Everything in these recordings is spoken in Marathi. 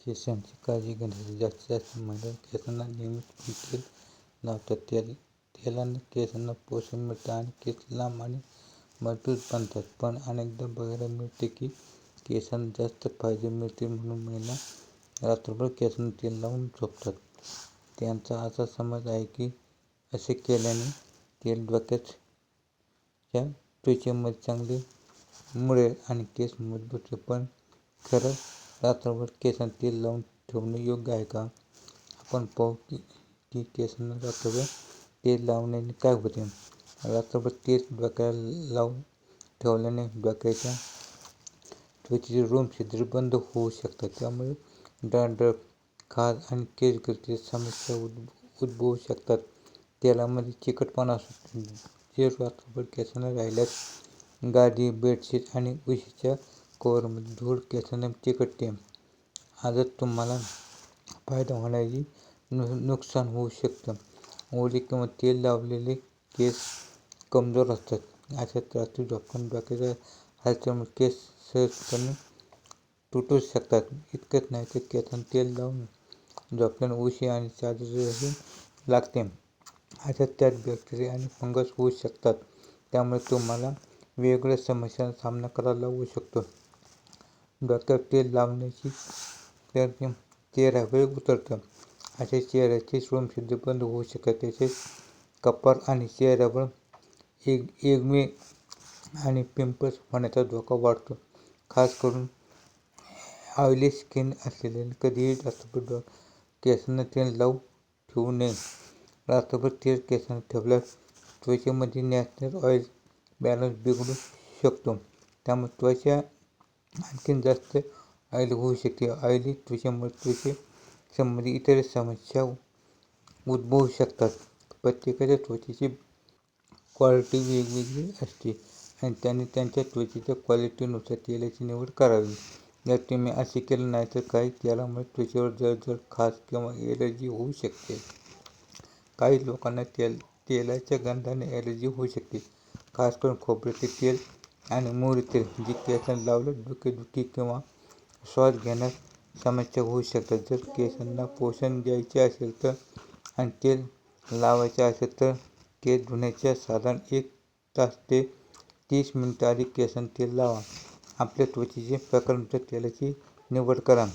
केसांची काळजी घेण्यासाठी जास्तीत जास्त महिला केसांना नियमित तेल लावतात. तेल तेलाने केसांना पोषण मिळतं आणि केस लांब आणि मजबूत बनतात. पण अनेकदा बघायला मिळते की केसांना जास्त फायदे मिळतील म्हणून महिला रात्रभर केसांना तेल लावून झोपतात. त्यांचा असा समज आहे की असे केल्याने तेल डोक्याच्या त्वचेमध्ये चांगले मुळे आणि केस मजबूत पण खरं रात्रभर केसांना तेल लावून ठेवणं योग्य आहे का? आपण पाहू की केसांना रात्रभर तेल लावण्याने काय होते. रात्रभर तेल डोक्याला लावून ठेवल्याने डोक्याच्या त्वचेची रोमछिद्रे बंद होऊ शकतात. त्यामुळे डॅन्ड्रफ, खाज आणि केसगळतीच्या समस्या उद्भवू शकतात. तेलामध्ये चिकटपणा असतो, जे रात्रभर केसांना राहिल्यास गादी, बेडशीट आणि उशीच्या कव्हरमधील धूळ केसांना चिकटते. आजच तुम्हाला फायदा होण्याऐवजी नुकसान होऊ शकतं. ओले किंवा तेल लावलेले केस कमजोर असतात. अशा रात्री झोपून डोक्याच्या हालचालीमुळे केस सहजपणे तुटू शकतात. इतकंच नाही तर केसांना तेल लावून झोपल्याने उशी आणि चादरीलाही लागते. अशा त्यात बॅक्टेरिया आणि फंगस होऊ शकतात. त्यामुळे तुम्हाला वेगवेगळ्या समस्यांचा सामना करावा लागू शकतो. डोक्यावर तेल लावल्याने चेहऱ्यावर उतरतं. अशा चेहऱ्याची रोमछिद्रे बंद होऊ शकतात. तसेच कपाळ आणि चेहऱ्यावर एक एकमे आणि पिंपल्स होण्याचा धोका वाढतो. खास करून ऑइली स्किन असलेल्यांनी कधीही रात्रभर केसांना तेल लावू ठेवू नये. रात्रभर तेल केसांना ठेवल्यास त्वचेमध्ये नॅचरल ऑइल बॅलन्स बिघडू शकतो. त्यामुळे त्वचा आणखीन जास्त ऑइली होऊ शकते. ऑइली त्वचेमुळे त्वचे संबंधी इतर समस्या उद्भवू शकतात. प्रत्येकाच्या त्वचेची क्वालिटी वेगवेगळी असते आणि त्यांनी त्यांच्या त्वचेच्या क्वालिटीनुसार तेलाची निवड करावी. जर तुम्ही असे केलं नाही तर काही तेलामुळे त्वचेवर जळजळ, खास किंवा एलर्जी होऊ शकते. काही लोकांना तेल तेलाच्या गंधाने एलर्जी होऊ शकते. खास करून खोबऱ्याचे तेल आणि मोहरी तेल, जे केसांना लावलं डोकेदुखी किंवा श्वास घेण्यास समस्या होऊ शकतात. जर केसांना पोषण द्यायचे असेल तर आणि तेल लावायचे असेल तर केस धुण्याच्या साधारण एक तास ते तीस मिनटं आधी केसांना तेल लावा. आपल्या त्वचेचे प्रकारानुसार तेलाची निवड करा.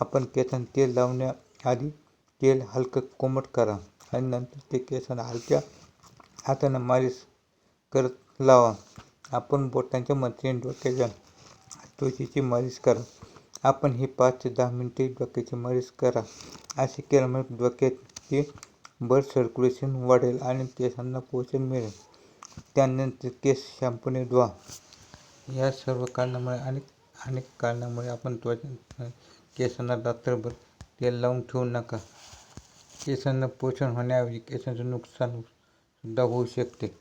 आपण केसांना तेल लावण्याआधी तेल हलकं कोमट करा आणि नंतर ते केसांना हलक्या हातानं मालिश करत लावा. आपण बोटांच्या मदतीने डोक्याच्या त्वचेची मालिश करा. आपण ही पाच ते दहा मिनिटे डोक्याची मालिश करा. असे केल्यामुळे डोक्याचे ब्लड सर्क्युलेशन वाढेल आणि केसांना पोषण मिळेल. त्यानंतर केस शॅम्पूने धुवा. या सर्व कारणामुळे आणि अनेक कारणामुळे आपण त्वचा केसांना रात्रभर तेल लावून ठेवू नका. केसांना पोषण होण्याऐवजी केसांचं नुकसान सुद्धा होऊ शकते.